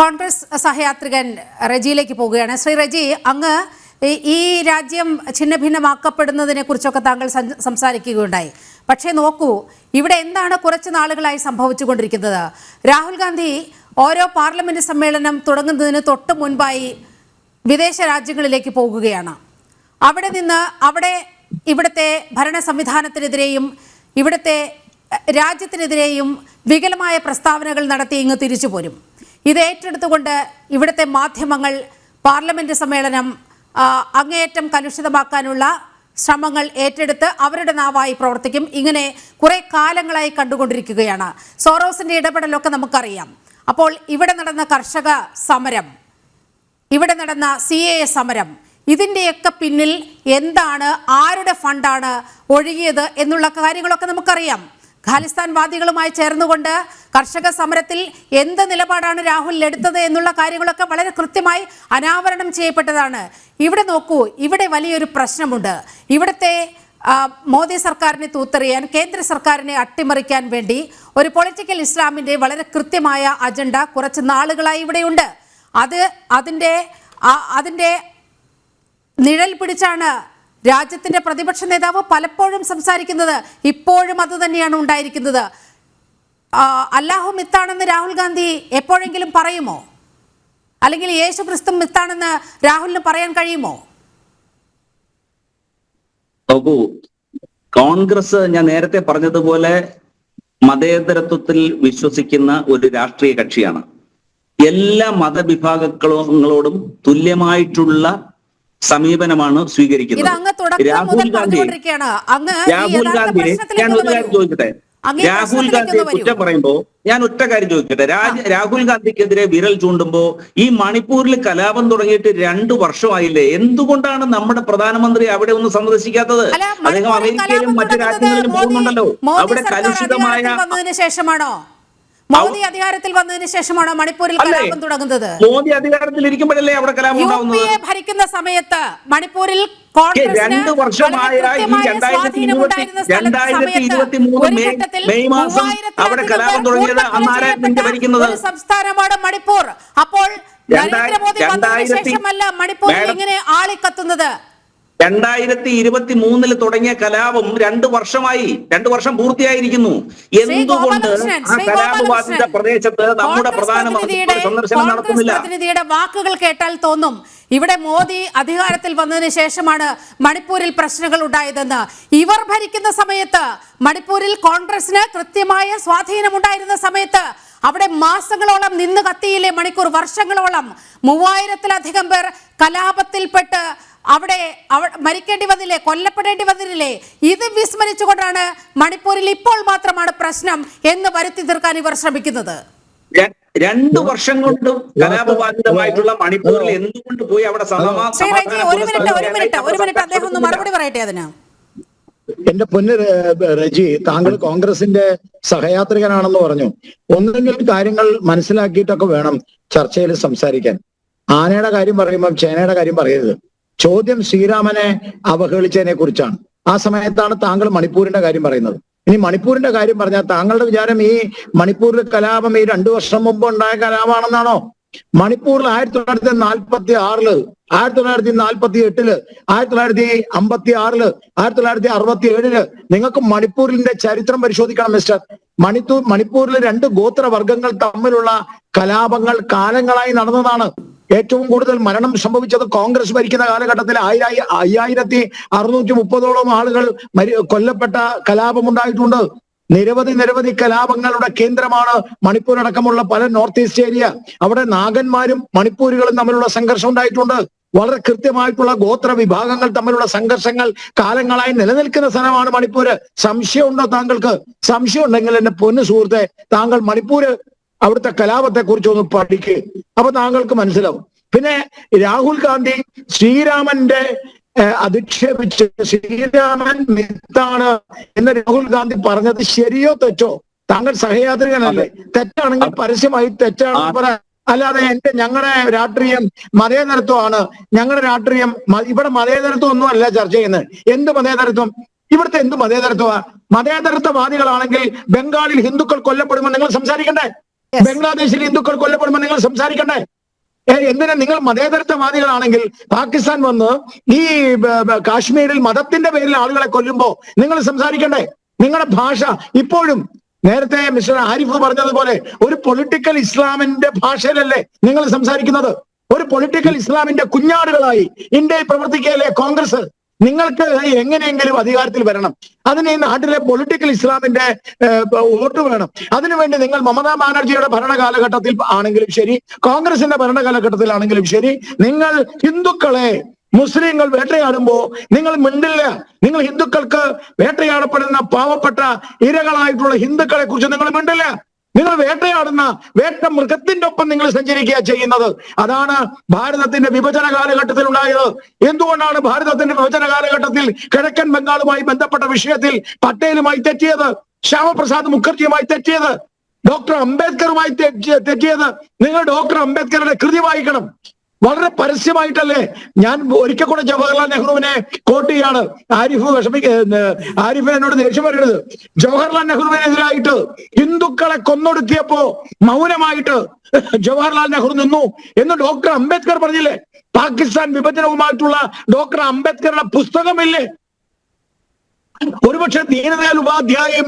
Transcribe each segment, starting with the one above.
കോൺഗ്രസ് സഹയാത്രികൻ റജിയിലേക്ക് പോവുകയാണ്. ശ്രീ റജി അങ്ങ് ഈ- രാജ്യം ഛിന്നഭിന്നമാക്കപ്പെടുന്നതിനെ കുറിച്ചൊക്കെ താങ്കൾ സംസാരിക്കുകയുണ്ടായി. പക്ഷേ നോക്കൂ ഇവിടെ എന്താണ് കുറച്ച് നാളുകളായി സംഭവിച്ചുകൊണ്ടിരിക്കുന്നത്? രാഹുൽ ഗാന്ധി ഓരോ പാർലമെന്റ് സമ്മേളനം തുടങ്ങുന്നതിന് തൊട്ട് മുൻപായി വിദേശ രാജ്യങ്ങളിലേക്ക് പോകുകയാണ്. അവിടെ നിന്ന് അവിടെ ഇവിടുത്തെ ഭരണ സംവിധാനത്തിനെതിരെയും ഇവിടുത്തെ രാജ്യത്തിനെതിരെയും വികലമായ പ്രസ്താവനകൾ നടത്തി ഇങ്ങ് തിരിച്ചു പോരും ഇത് ഏറ്റെടുത്തുകൊണ്ട് ഇവിടുത്തെ മാധ്യമങ്ങൾ പാർലമെന്റ് സമ്മേളനം അങ്ങേയറ്റം കലുഷിതമാക്കാനുള്ള ശ്രമങ്ങൾ ഏറ്റെടുത്ത് അവരുടെ നാവായി പ്രവർത്തിക്കും. ഇങ്ങനെ കുറെ കാലങ്ങളായി കണ്ടുകൊണ്ടിരിക്കുകയാണ്. സോറോസിന്റെ ഇടപെടലൊക്കെ നമുക്കറിയാം. അപ്പോൾ ഇവിടെ നടന്ന കർഷക സമരം ഇവിടെ നടന്ന സി എ സമരം ഇതിന്റെയൊക്കെ പിന്നിൽ എന്താണ് ആരുടെ ഫണ്ടാണ് ഒഴുകിയത് എന്നുള്ള കാര്യങ്ങളൊക്കെ നമുക്കറിയാം. ഖാലിസ്ഥാൻ വാദികളുമായി ചേർന്നുകൊണ്ട് കർഷക സമരത്തിൽ എന്ത് നിലപാടാണ് രാഹുൽ എടുത്തത് എന്നുള്ള കാര്യങ്ങളൊക്കെ വളരെ കൃത്യമായി അനാവരണം ചെയ്യപ്പെട്ടതാണ്. ഇവിടെ നോക്കൂ ഇവിടെ വലിയൊരു പ്രശ്നമുണ്ട്. ഇവിടുത്തെ മോദി സർക്കാരിനെ തൂത്തെറിയാൻ കേന്ദ്ര സർക്കാരിനെ അട്ടിമറിക്കാൻ വേണ്ടി ഒരു പൊളിറ്റിക്കൽ ഇസ്ലാമിന്റെ വളരെ കൃത്യമായ അജണ്ട കുറച്ച് നാളുകളായി ഇവിടെയുണ്ട്. അത് അതിന്റെ അതിന്റെ നിഴൽ പിടിച്ചാണ് രാജ്യത്തിന്റെ പ്രതിപക്ഷ നേതാവ് പലപ്പോഴും സംസാരിക്കുന്നത് ഇപ്പോഴും അത് തന്നെയാണ് ഉണ്ടായിരിക്കുന്നത്. അല്ലാഹു മിത്താണെന്ന് രാഹുൽ ഗാന്ധി എപ്പോഴെങ്കിലും പറയുമോ? അല്ലെങ്കിൽ യേശു ക്രിസ്തു മിത്താണെന്ന് രാഹുലിന് പറയാൻ കഴിയുമോ? കോൺഗ്രസ് ഞാൻ നേരത്തെ പറഞ്ഞതുപോലെ മതേതരത്വത്തിൽ വിശ്വസിക്കുന്ന ഒരു രാഷ്ട്രീയ കക്ഷിയാണ്. എല്ലാ മതവിഭാഗങ്ങളോടും തുല്യമായിട്ടുള്ള സമീപനമാണ് സ്വീകരിക്കുന്നത്. രാഹുൽ ഗാന്ധി രാഹുൽ ഗാന്ധിയെ ഞാൻ ഒരു കാര്യം. ചോദിക്കട്ടെ? രാഹുൽ ഗാന്ധിയെ കുറ്റം പറയുമ്പോ ഞാൻ ഒറ്റ കാര്യം ചോദിക്കട്ടെ? രാജ രാഹുൽ ഗാന്ധിക്കെതിരെ വിരൽ ചൂണ്ടുമ്പോ ഈ മണിപ്പൂരിൽ കലാപം തുടങ്ങിയിട്ട് രണ്ടു വർഷമായില്ലേ? എന്തുകൊണ്ടാണ് നമ്മുടെ പ്രധാനമന്ത്രി അവിടെ ഒന്ന് സന്ദർശിക്കാത്തത്? അദ്ദേഹം അമേരിക്കയിലും മറ്റു രാജ്യങ്ങളിലും പോകുന്നുണ്ടല്ലോ. അവിടെ കലുഷിതമായ ശേഷമാണോ? മോദി അധികാരത്തിൽ വന്നതിന് ശേഷമാണ് മണിപ്പൂരിൽ കലാപം തുടങ്ങുന്നത്? മോദി അധികാരത്തിൽ ഇരിക്കുമ്പോഴല്ലേ അവിടെ കലാപം ഉണ്ടാവുന്നത്? ഭരിക്കുന്ന സമയത്ത് മണിപ്പൂരിൽ രണ്ടു രണ്ട് വർഷമായ രണ്ടായിരത്തി ഇരുപത്തി മൂന്ന് മെയ് മാസം അവിടെ കലാപം തുടങ്ങിയത് അന്നാരായിരുന്നു ഭരിക്കുന്നത് സംസ്ഥാനമാണ് മണിപ്പൂർ. അപ്പോൾ നരേന്ദ്രമോദി വന്നതിന് ശേഷമല്ല മണിപ്പൂരിൽ എങ്ങനെ ഇങ്ങനെ ആളിക്കത്തുന്നത്. രണ്ടായിരത്തി ഇരുപത്തി മൂന്നിൽ തുടങ്ങിയ കലാപം രണ്ട് വർഷമായി രണ്ട് വർഷം പൂർത്തിയായിരിക്കുന്നു. എന്തുകൊണ്ട് ആ കലാപ ബാധിത പ്രദേശത്ത് നമ്മുടെ പ്രധാനമന്ത്രി സന്ദർശനം നടത്തുന്നില്ല? വാക്കുകൾ കേട്ടാൽ തോന്നും. ഇവിടെ മോദി അധികാരത്തിൽ വന്നതിന് ശേഷമാണ് മണിപ്പൂരിൽ പ്രശ്നങ്ങൾ ഉണ്ടായതെന്ന്. ഇവർ ഭരിക്കുന്ന സമയത്ത് മണിപ്പൂരിൽ കോൺഗ്രസിന് കൃത്യമായ സ്വാധീനമുണ്ടായിരുന്ന സമയത്ത് അവിടെ മാസങ്ങളോളം നിന്ന് കത്തിയില്ലേ മണിക്കൂർ വർഷങ്ങളോളം. മൂവായിരത്തിലധികം പേർ കലാപത്തിൽപ്പെട്ട് അവിടെ അവ- മരിക്കേണ്ടി വന്നില്ലേ? കൊല്ലപ്പെടേണ്ടി വന്നില്ലേ? ഇത് വിസ്മരിച്ചുകൊണ്ടാണ് മണിപ്പൂരിൽ ഇപ്പോൾ മാത്രമാണ് പ്രശ്നം എന്ന് വരുത്തി തീർക്കാൻ ഇവർ ശ്രമിക്കുന്നത്. രണ്ടു വർഷം കൊണ്ടും കലാപബാധിതമായിട്ടുള്ള മണിപ്പൂരിൽ എന്തുകൊണ്ട് പോയി അവിടെ ഒരു മിനിറ്റ് ഒരു മിനിറ്റ് ഒരു മിനിറ്റ് അദ്ദേഹം ഒന്ന് മറുപടി പറയട്ടെ അതിന്. എന്റെ പൊന്ന് രജി റജി താങ്കൾ കോൺഗ്രസിന്റെ സഹയാത്രികനാണെന്ന് പറഞ്ഞു. ഒന്നെങ്കിൽ കാര്യങ്ങൾ മനസ്സിലാക്കിയിട്ടൊക്കെ വേണം ചർച്ചയിൽ സംസാരിക്കാൻ. ആനയുടെ കാര്യം പറയുമ്പോൾ ചേനയുടെ കാര്യം പറയരുത്. ചോദ്യം ശ്രീരാമനെ അവഹേളിച്ചതിനെ കുറിച്ചാണ്. ആ സമയത്താണ് താങ്കൾ മണിപ്പൂരിന്റെ കാര്യം പറയുന്നത്. ഇനി മണിപ്പൂരിന്റെ കാര്യം പറഞ്ഞാൽ താങ്കളുടെ വിചാരം ഈ മണിപ്പൂരിൽ കലാപം ഈ രണ്ടു വർഷം മുമ്പ് ഉണ്ടായ കലാപമാണെന്നാണോ? മണിപ്പൂരിൽ ആയിരത്തി തൊള്ളായിരത്തി നാൽപ്പത്തി ആറിൽ ആയിരത്തി തൊള്ളായിരത്തി നാൽപ്പത്തി എട്ടിൽ ആയിരത്തി തൊള്ളായിരത്തി അമ്പത്തി ആറിൽ ആയിരത്തി തൊള്ളായിരത്തി അറുപത്തി ഏഴിൽ നിങ്ങൾക്ക് മണിപ്പൂരിന്റെ ചരിത്രം പരിശോധിക്കണം മിസ്റ്റർ. മണിപ്പൂർ മണിപ്പൂരിലെ രണ്ട് ഗോത്രവർഗങ്ങൾ തമ്മിലുള്ള കലാപങ്ങൾ കാലങ്ങളായി നടന്നതാണ്. ഏറ്റവും കൂടുതൽ മരണം സംഭവിച്ചത് കോൺഗ്രസ് ഭരിക്കുന്ന കാലഘട്ടത്തിൽ ആയിരായി അയ്യായിരത്തി അറുന്നൂറ്റി മുപ്പതോളം ആളുകൾ മരി കൊല്ലപ്പെട്ട കലാപമുണ്ടായിട്ടുണ്ട് നിരവധി നിരവധി കലാപങ്ങളുടെ കേന്ദ്രമാണ് മണിപ്പൂർ അടക്കമുള്ള പല നോർത്ത് ഈസ്റ്റ് ഏരിയ. അവിടെ നാഗന്മാരും മണിപ്പൂരുകളും തമ്മിലുള്ള സംഘർഷം ഉണ്ടായിട്ടുണ്ട്. വളരെ കൃത്യമായിട്ടുള്ള ഗോത്ര വിഭാഗങ്ങൾ തമ്മിലുള്ള സംഘർഷങ്ങൾ കാലങ്ങളായി നിലനിൽക്കുന്ന സ്ഥലമാണ് മണിപ്പൂര്. സംശയമുണ്ടോ താങ്കൾക്ക്? സംശയം ഉണ്ടെങ്കിൽ എന്റെ പൊന്നു സുഹൃത്തെ താങ്കൾ മണിപ്പൂര് അവിടുത്തെ കലാപത്തെ കുറിച്ച് ഒന്ന് പഠിക്കുക അപ്പൊ താങ്കൾക്ക് മനസ്സിലാവും. പിന്നെ രാഹുൽ ഗാന്ധി ശ്രീരാമന്റെ അധിക്ഷേപിച്ച് ശ്രീരാമൻ മിത്താണ് എന്ന് രാഹുൽ ഗാന്ധി പറഞ്ഞത് ശരിയോ തെറ്റോ? താങ്കൾ സഹയാത്രികനല്ലേ? തെറ്റാണെങ്കിൽ പരസ്യമായി തെറ്റാണ് അല്ലാതെ എന്റെ ഞങ്ങളുടെ രാഷ്ട്രീയം മതേതരത്വമാണ്. ഞങ്ങളുടെ രാഷ്ട്രീയം ഇവിടെ മതേതരത്വം ഒന്നും അല്ല ചർച്ച ചെയ്യുന്നത്. എന്ത് മതേതരത്വം? ഇവിടുത്തെ എന്ത് മതേതരത്വമാണ് മതേതരത്വവാദികളാണെങ്കിൽ ബംഗാളിൽ ഹിന്ദുക്കൾ കൊല്ലപ്പെടുമ്പോൾ നിങ്ങൾ സംസാരിക്കണ്ടേ? ബംഗ്ലാദേശിൽ ഹിന്ദുക്കൾ കൊല്ലപ്പെടുമ്പോൾ നിങ്ങൾ സംസാരിക്കണ്ടേ? എന്തിനാ? നിങ്ങൾ മതേതരത്വവാദികളാണെങ്കിൽ പാകിസ്ഥാൻ വന്ന് ഈ കാശ്മീരിൽ മതത്തിന്റെ പേരിൽ ആളുകളെ കൊല്ലുമ്പോ നിങ്ങൾ സംസാരിക്കണ്ടേ? നിങ്ങളുടെ ഭാഷ ഇപ്പോഴും നേരത്തെ മിസ്റ്റർ ആരിഫ് പറഞ്ഞതുപോലെ ഒരു പൊളിറ്റിക്കൽ ഇസ്ലാമിന്റെ ഭാഷയിലല്ലേ നിങ്ങൾ സംസാരിക്കുന്നത്? ഒരു പൊളിറ്റിക്കൽ ഇസ്ലാമിന്റെ കുഞ്ഞാടുകളായി ഇന്ത്യയിൽ പ്രവർത്തിക്കുകയല്ലേ കോൺഗ്രസ്? നിങ്ങൾക്ക് എങ്ങനെയെങ്കിലും അധികാരത്തിൽ വരണം. അതിന് ഈ നാട്ടിലെ പൊളിറ്റിക്കൽ ഇസ്ലാമിന്റെ വോട്ട് വേണം. അതിനുവേണ്ടി നിങ്ങൾ മമതാ ബാനർജിയുടെ ഭരണകാലഘട്ടത്തിൽ ആണെങ്കിലും ശരി കോൺഗ്രസിന്റെ ഭരണകാലഘട്ടത്തിലാണെങ്കിലും ശരി നിങ്ങൾ ഹിന്ദുക്കളെ മുസ്ലിങ്ങൾ വേട്ടയാടുമ്പോ നിങ്ങൾ മിണ്ടില്ല. നിങ്ങൾ ഹിന്ദുക്കൾക്ക് വേട്ടയാടപ്പെടുന്ന പാവപ്പെട്ട ഇരകളായിട്ടുള്ള ഹിന്ദുക്കളെ കുറിച്ച് നിങ്ങൾ മിണ്ടില്ല. നിങ്ങൾ വേട്ടയാടുന്ന വേട്ട മൃഗത്തിന്റെ ഒപ്പം നിങ്ങൾ സഞ്ചരിക്കുക ചെയ്യുന്നത്. അതാണ് ഭാരതത്തിന്റെ വിഭജന കാലഘട്ടത്തിൽ ഉണ്ടായത്. എന്തുകൊണ്ടാണ് ഭാരതത്തിന്റെ വിഭജന കാലഘട്ടത്തിൽ കിഴക്കൻ ബംഗാളുമായി ബന്ധപ്പെട്ട വിഷയത്തിൽ പട്ടേലുമായി തെറ്റിയത് ശ്യാമപ്രസാദ് മുഖർജിയുമായി തെറ്റിയത് ഡോക്ടർ അംബേദ്കറുമായി തെറ്റി- തെറ്റിയത്? നിങ്ങൾ ഡോക്ടർ അംബേദ്കറുടെ കൃതി വായിക്കണം. വളരെ പരസ്യമായിട്ടല്ലേ? ഞാൻ ഒരിക്കൽ കൂടെ ജവഹർലാൽ നെഹ്റുവിനെ കോട്ട് ചെയ്യാണ്. ആരിഫ് വിഷമിക്ക ആരിഫ് എന്നോട് ദേഷ്യം പറയുന്നത് ജവഹർലാൽ നെഹ്റുവിനെതിരായിട്ട് ഹിന്ദുക്കളെ കൊന്നൊടുത്തിയപ്പോ മൗനമായിട്ട് ജവഹർലാൽ നെഹ്റു നിന്നു എന്ന് ഡോക്ടർ അംബേദ്കർ പറഞ്ഞില്ലേ? പാകിസ്ഥാൻ വിഭജനവുമായിട്ടുള്ള ഡോക്ടർ അംബേദ്കറുടെ പുസ്തകമില്ലേ? ഒരുപക്ഷെ ദീനദയാൽ ഉപാധ്യായും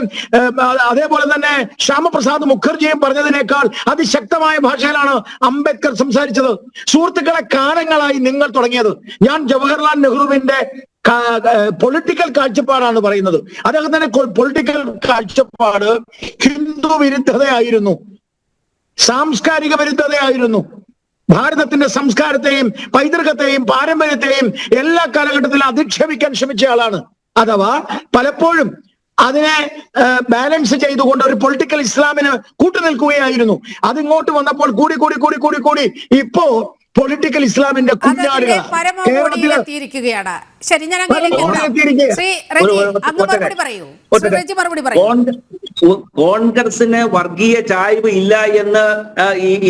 അതേപോലെ തന്നെ ശ്യാമപ്രസാദ് മുഖർജിയും പറഞ്ഞതിനേക്കാൾ അതിശക്തമായ ഭാഷയിലാണ് അംബേദ്കർ സംസാരിച്ചത്. സുഹൃത്തുക്കളെ കാലങ്ങളായി നിങ്ങൾ തുടങ്ങിയത്. ഞാൻ ജവഹർലാൽ നെഹ്റുവിന്റെ പൊളിറ്റിക്കൽ കാഴ്ചപ്പാടാണ് പറയുന്നത്. അദ്ദേഹത്തിന്റെ പൊളിറ്റിക്കൽ കാഴ്ചപ്പാട് ഹിന്ദു വിരുദ്ധതയായിരുന്നു. സാംസ്കാരിക വിരുദ്ധതയായിരുന്നു. ഭാരതത്തിന്റെ സംസ്കാരത്തെയും പൈതൃകത്തെയും പാരമ്പര്യത്തെയും എല്ലാ കാലഘട്ടത്തിലും അധിക്ഷേപിക്കാൻ ശ്രമിച്ച ആളാണ് അഥവാ പലപ്പോഴും അതിനെ ബാലൻസ് ചെയ്തുകൊണ്ട് ഒരു പൊളിറ്റിക്കൽ ഇസ്ലാമിന് കൂട്ടുനിൽക്കുകയായിരുന്നു. അതിങ്ങോട്ട് വന്നപ്പോൾ കൂടി കൂടി കൂടി കൂടി കൂടി ഇപ്പോ പൊളിറ്റിക്കൽ ഇസ്ലാമിന്റെ കുഞ്ഞാടുകൾ കേരളത്തിൽ എത്തിയിരിക്കുകയാണ്. ശരി ഞാൻ കോൺഗ്രസിന് വർഗീയ ചായ്വ് ഇല്ല എന്ന്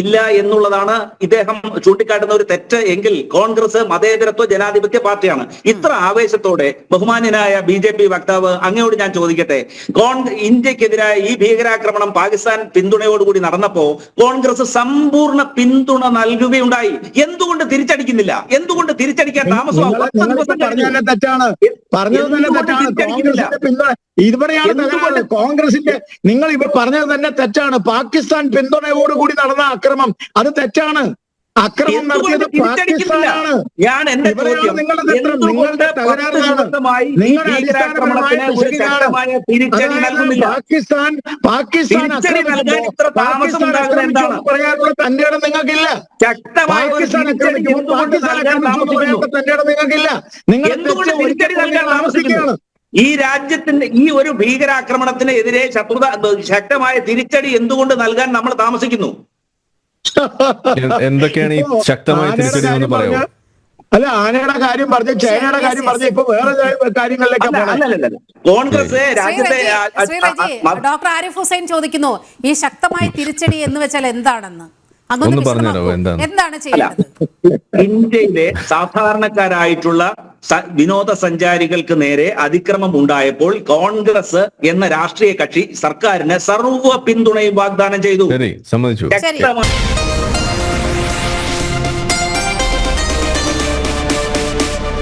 ഇല്ല എന്നുള്ളതാണ് ഇദ്ദേഹം ചൂണ്ടിക്കാട്ടുന്ന ഒരു തെറ്റ് എങ്കിൽ കോൺഗ്രസ് മതേതരത്വ ജനാധിപത്യ പാർട്ടിയാണ്. ഇത്ര ആവേശത്തോടെ ബഹുമാന്യനായ ബി ജെ പി വക്താവ് അങ്ങയോട് ഞാൻ ചോദിക്കട്ടെ. കോൺ ഇന്ത്യക്കെതിരായ ഈ ഭീകരാക്രമണം പാകിസ്ഥാൻ പിന്തുണയോടുകൂടി നടന്നപ്പോ കോൺഗ്രസ് സമ്പൂർണ പിന്തുണ നൽകുകയുണ്ടായി. എന്തുകൊണ്ട് തിരിച്ചടിക്കുന്നില്ല? എന്തുകൊണ്ട് തിരിച്ചടിക്കാൻ താമസം നിങ്ങൾ നിങ്ങളിപ്പോ പറഞ്ഞത് തന്നെ തെറ്റാണ്. പറഞ്ഞത് തന്നെ തെറ്റാണ്? കോൺഗ്രസിന്റെ പിന്തുണ ഇതുവരെയാണ് തകരാറ്. കോൺഗ്രസിന്റെ നിങ്ങൾ ഇവ പറഞ്ഞത് തന്നെ തെറ്റാണ്. പാകിസ്ഥാൻ പിന്തുണയോടുകൂടി നടന്ന അക്രമം അത് തെറ്റാണ്. അക്രമം നടത്തിയത് പാകിസ്ഥാനാണ്. നിങ്ങളുടെ പാകിസ്ഥാൻ പറയാനുള്ള തന്റെ ഇടം നിങ്ങൾക്കില്ല. ഒരു പാകിസ്ഥാൻ തിരിച്ചടി ആക്രമിക്കുമ്പോൾ എന്തുകൊണ്ട് പാകിസ്ഥാൻ നൽകാൻ ആക്രമിച്ചു എന്ന് താമസിക്കുന്നു പറയാനുള്ള തന്റെ ഇടം നിങ്ങൾക്കില്ല. നിങ്ങൾ താമസിക്കുന്നു? ഈ രാജ്യത്തിന്റെ ഈ ഒരു ഭീകരാക്രമണത്തിന് എതിരെ ശത്രുത ശക്തമായ തിരിച്ചടി എന്തുകൊണ്ട് നൽകാൻ നമ്മൾ താമസിക്കുന്നു? എന്തൊക്കെയാണ് ഈ ശക്തമായി ശക്തമായ പറയാം പറയാമോ? അല്ല ആനയുടെ കാര്യം പറഞ്ഞ് ചൈനയുടെ കാര്യം പറഞ്ഞു ഇപ്പൊ വേറെ കാര്യങ്ങളിലേക്ക്. കോൺഗ്രസ് രാജ്യത്തെ ഡോക്ടർ ആരിഫ് ഹുസൈൻ ചോദിക്കുന്നു ഈ ശക്തമായ തിരിച്ചടി എന്ന് വെച്ചാൽ എന്താണെന്ന് എന്താണ്? എന്താണ് അല്ല ഇന്ത്യയിലെ സാധാരണക്കാരായിട്ടുള്ള വിനോദസഞ്ചാരികൾക്ക് നേരെ അതിക്രമം ഉണ്ടായപ്പോൾ കോൺഗ്രസ് എന്ന രാഷ്ട്രീയ കക്ഷി സർക്കാരിന് സർവ പിന്തുണയും വാഗ്ദാനം ചെയ്തു. സമ്മതിച്ചു.